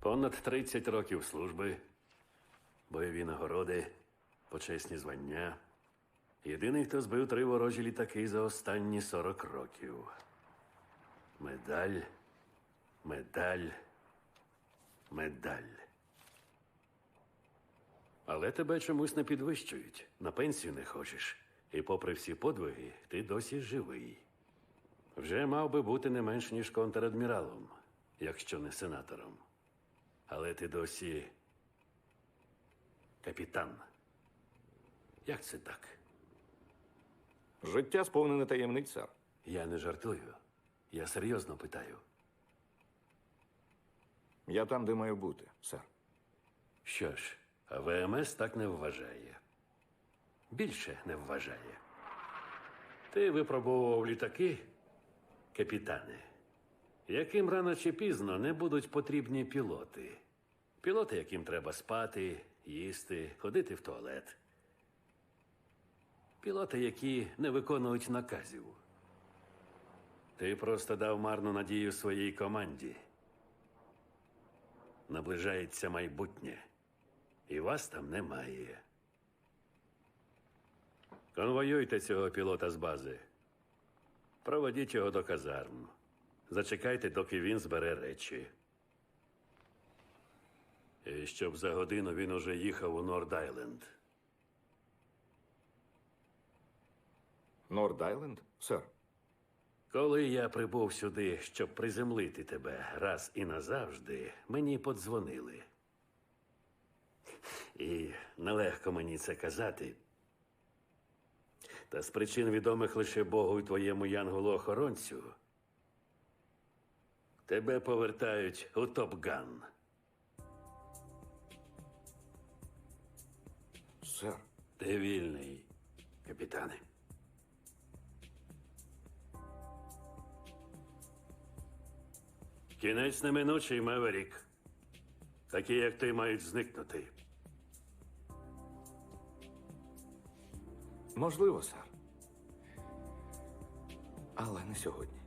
Понад 30 років служби, бойові нагороди, почесні звання. Єдиний, хто збив три ворожі літаки за останні 40 років. Медаль, медаль, медаль. Але тебе чомусь не підвищують, на пенсію не хочеш. І попри всі подвиги, ти досі живий. Вже мав би бути не менш ніж контрадміралом, якщо не сенатором. Але ти досі капітан. Як це так? Життя сповнене таємниць, сер. Я не жартую. Я серйозно питаю. Я там, де маю бути, сер. Що ж, ВМС так не вважає. Більше не вважає. Ти випробовував літаки, капітани, яким рано чи пізно не будуть потрібні пілоти. Пілоти, яким треба спати, їсти, ходити в туалет. Пілоти, які не виконують наказів. Ти просто дав марну надію своїй команді. Наближається майбутнє, і вас там немає. Конвоюйте цього пілота з бази. Проведіть його до казарм. Зачекайте, доки він збере речі. І щоб за годину він уже їхав у Норд-Айленд. Норд-Айленд? Сер. Коли я прибув сюди, щоб приземлити тебе раз і назавжди, мені подзвонили. І нелегко мені це казати. Та з причин відомих лише Богу і твоєму янголу-охоронцю. Тебе повертають у Топ-Ган. Сер. Ти вільний, капітане. Кінець неминучий, Меверік. Такі, як ти, мають зникнути. Можливо, сер. Але не сьогодні.